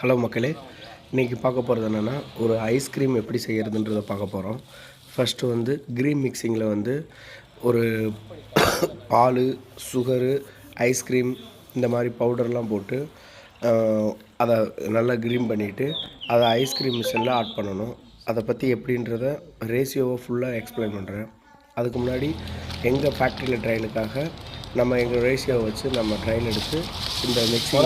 Hello மக்களே இன்றைக்கி பார்க்க போகிறது என்னென்னா ஒரு ஐஸ்கிரீம் எப்படி செய்கிறதுன்றதை பார்க்க போகிறோம் ஃபஸ்ட்டு வந்து க்ரீன் மிக்சிங்கில் வந்து ஒரு பால் சுகரு ஐஸ்கிரீம் இந்த மாதிரி பவுடர்லாம் போட்டு அதை நல்லா க்ரீம் பண்ணிவிட்டு அதை ஐஸ்கிரீம் மிஷினில் ஆட் பண்ணணும். அதை பற்றி எப்படின்றத ரேஷியோவை ஃபுல்லாக எக்ஸ்பிளைன் பண்ணுறேன் அதுக்கு முன்னாடி எங்கள் ஃபேக்ட்ரியில் ட்ரையலுக்காக நம்ம எங்கள் ரேஷியோவை வச்சு நம்ம ட்ரைல் எடுத்து இந்த மிக்ஸி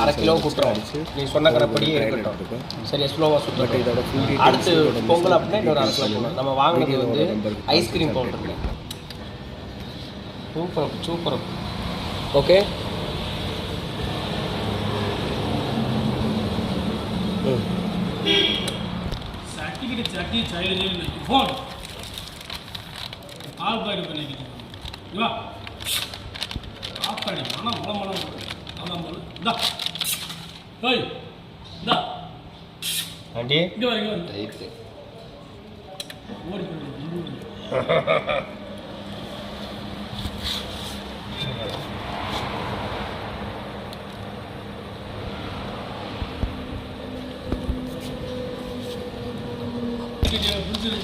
அரை கிலோ கூட்டுறோம். அடிச்சு நீ சொன்ன கடைப்படி எடுத்துக்கோம். சரி ஸ்லோவாக சுற்றி பட் இதோட ஃபுல் அடுத்து பொங்கல் அப்படின்னா இன்னொரு அரை கிலோ நம்ம வாங்கினது வந்து ice cream powder super super okay certificate சட்டி சைல்டு ஃபோன் ஆல் பாய்டு பண்ணிக்கிறேன் பண்ணி ஆனால் மலம் மலம் அதான் போல இந்தா. ஓய் இந்தா. ஆண்டி. இங்கே வர இங்கே வர ஓடி போயிடு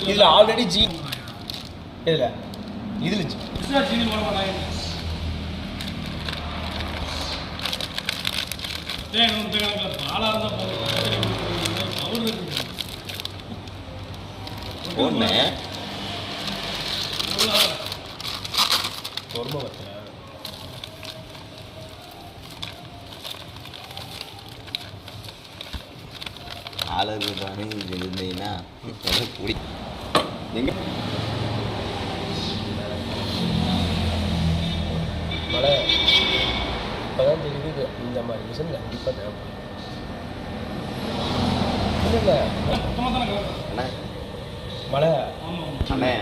இதில் ஆல்ரெடி ஜி இதில். இதில் ஜி சீனி போட பாலாக இருந்தால் போதும். ஒன்று பொறுமை வச்சேன் ஆளு தானே இருந்தீங்கன்னா குடி. எங்க மழை இப்போ தான் தெரியுது இந்த மாதிரி மிஷின் கண்டிப்பாக தேவைப்படும். இல்லை. மழை. ஆமாம் அண்ணே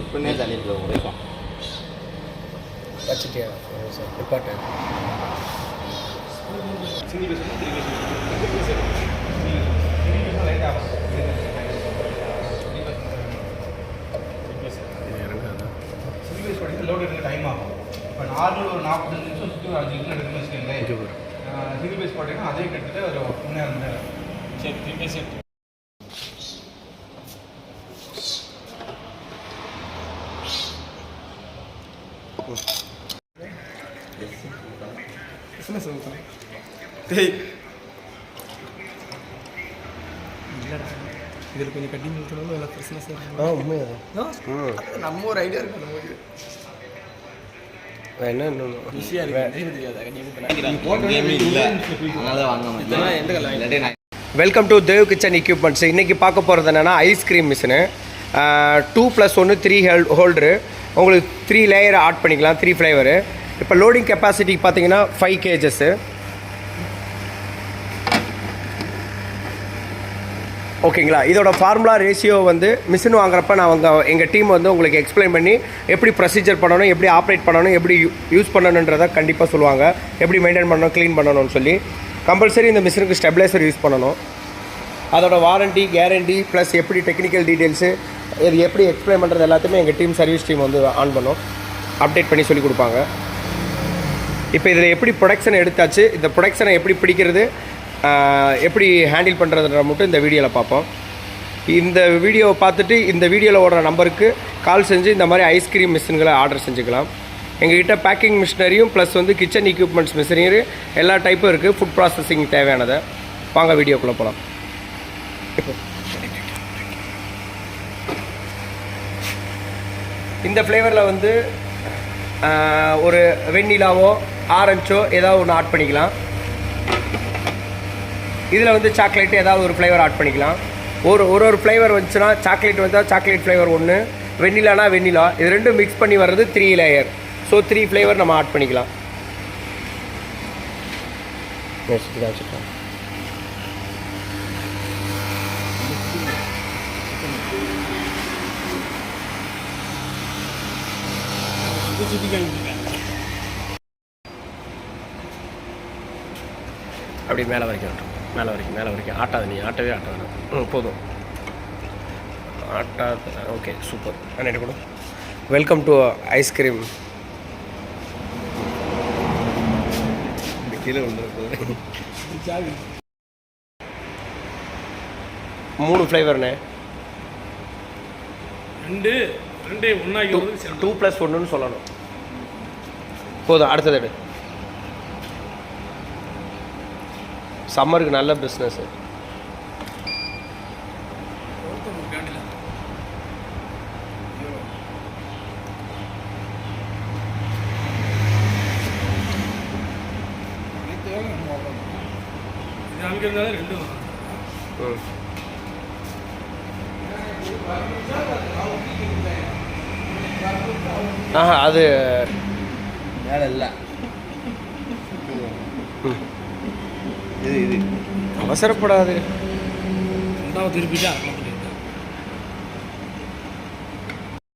எப்படின்னே தண்ணியில் உடைக்கும் வச்சுட்டேன் சார் நிப்பாட்டு. எடுக்க டைம் ஆகும். இப்போ நார்மல் ஒரு நாற்பது அஞ்சு நிமிஷம் எடுக்கணும்னு வச்சுக்கோங்களேன். சிங்கிள் பேஸ் போட்டிங்கன்னா அதே கிட்டத்தட்ட ஒரு மணி நேரம் சரி சரி இதில் கொஞ்சம் கட்டிங் ஊற்றணும் எல்லாம் பிஸ்னஸ் ஆ உண்மையாக ம் நம்ம ஒரு ஐடியா இருக்கு நமக்கு என்ன நான் welcome to Dev kitchen equipments இன்றைக்கி பார்க்க போகிறது என்னென்னா ice cream machine two plus ஒன்று த்ரீ ஹெல் ஹோல்டரு உங்களுக்கு த்ரீ லேயர் ஆட் பண்ணிக்கலாம் த்ரீ ஃப்ளேவரு இப்போ லோடிங் கெப்பாசிட்டி பார்த்தீங்கன்னா ஃபைவ் கேஜஸ்ஸு ஓகேங்களா? இதோட ஃபார்முலா ரேஷியோ வந்து மிஷின் வாங்குறப்ப நான் அவங்க எங்கள் டீம் வந்து உங்களுக்கு எக்ஸ்பிளைன் பண்ணி எப்படி ப்ரொசீஜர் பண்ணணும் எப்படி ஆப்ரேட் பண்ணணும் எப்படி யூஸ் பண்ணணுன்றதை கண்டிப்பாக சொல்லுவாங்க. எப்படி மெயின்டைன் பண்ணணும் க்ளீன் பண்ணணும்னு சொல்லி. கம்பல்சரி இந்த மிஷினுக்கு ஸ்டெபிளைசர் யூஸ் பண்ணணும். அதோட வாரண்டி கேரண்டி ப்ளஸ் எப்படி டெக்னிக்கல் டீட்டெயில்ஸு இது எப்படி எக்ஸ்பிளைன் பண்ணுறது எல்லாத்தையுமே எங்கள் டீம் சர்வீஸ் டீம் வந்து ஆன் பண்ணும். அப்டேட் பண்ணி சொல்லி கொடுப்பாங்க. இப்போ இதில் எப்படி ப்ரொடக்ஷன் எடுத்தாச்சு இந்த ப்ரொடக்ஷனை எப்படி பிடிக்கிறது எப்படி ஹேண்டில் பண்ணுறதுன்ற மட்டும் இந்த வீடியோவில் பார்ப்போம். இந்த வீடியோவை பார்த்துட்டு இந்த வீடியோவில் ஓடுற நம்பருக்கு கால் செஞ்சு இந்த மாதிரி ஐஸ்கிரீம் மிஷின்களை ஆர்டர் செஞ்சுக்கலாம். எங்ககிட்ட பேக்கிங் மிஷினரியும் ப்ளஸ் வந்து கிச்சன் எக்யூப்மெண்ட்ஸ் மிஷினரி எல்லா டைப்பும் இருக்குது ஃபுட் ப்ராசஸிங் தேவையானதை. வாங்க வீடியோக்குள்ளே போகலாம் இந்த ஃப்ளேவரில் வந்து ஒரு வெண்ணிலாவோ ஆரஞ்சோ ஏதாவது ஒன்று ஆட் பண்ணிக்கலாம். இதில் வந்து சாக்லேட் ஏதாவது ஒரு ஃப்ளேவர் ஆட் பண்ணிக்கலாம். ஒரு ஒரு ஒரு ஃப்ளேவர் வந்துச்சுன்னா சாக்லேட் வந்தால் சாக்லேட் ஃப்ளேவர் ஒன்று வெண்ணிலானா வெண்ணிலா இது ரெண்டும் மிக்ஸ் பண்ணி வர்றது three layer so three flavour நம்ம ஆட் பண்ணிக்கலாம். அப்படி மேலே வரைக்கும் மேலே வரைக்கும் மேலே வரைக்கும். ஆட்டாது நீ ஆட்டவே ஆட்டாது. ம் போதும். ஆட்டாது ஓகே சூப்பர் அண்ணன் கூட. வெல்கம் டு ஐஸ்கிரீம் கீழே மூணு ஃப்ளேவர்ண்ணே ரெண்டு ரெண்டே சேர்ந்து டூ ப்ளஸ் ஒன்றுன்னு சொல்லணும். போதும் அடுத்தது எடு. சம்மருக்கு நல்ல பிஸ்னஸ்ஸு ஆஹா அது மேலே இல்லை. இது இது. அவசரப்படாது. ரெண்டாவது திருப்பிட்டா